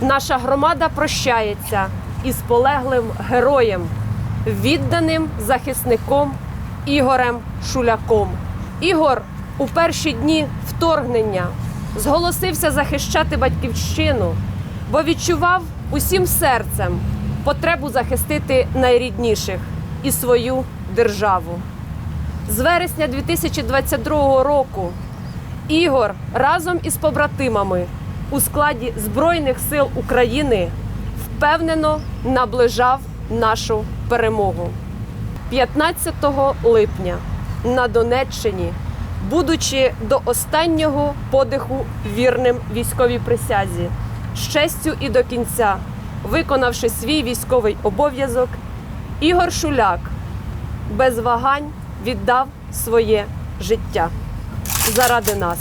наша громада прощається із полеглим героєм, відданим захисником Ігорем Шуляком. Ігор у перші дні вторгнення зголосився захищати батьківщину, бо відчував усім серцем потребу захистити найрідніших і свою державу. З вересня 2022 року Ігор разом із побратимами у складі Збройних сил України впевнено наближав нашу перемогу. 15 липня на Донеччині, будучи до останнього подиху вірним військовій присязі, з честю і до кінця, виконавши свій військовий обов'язок, Ігор Шуляк без вагань віддав своє життя заради нас.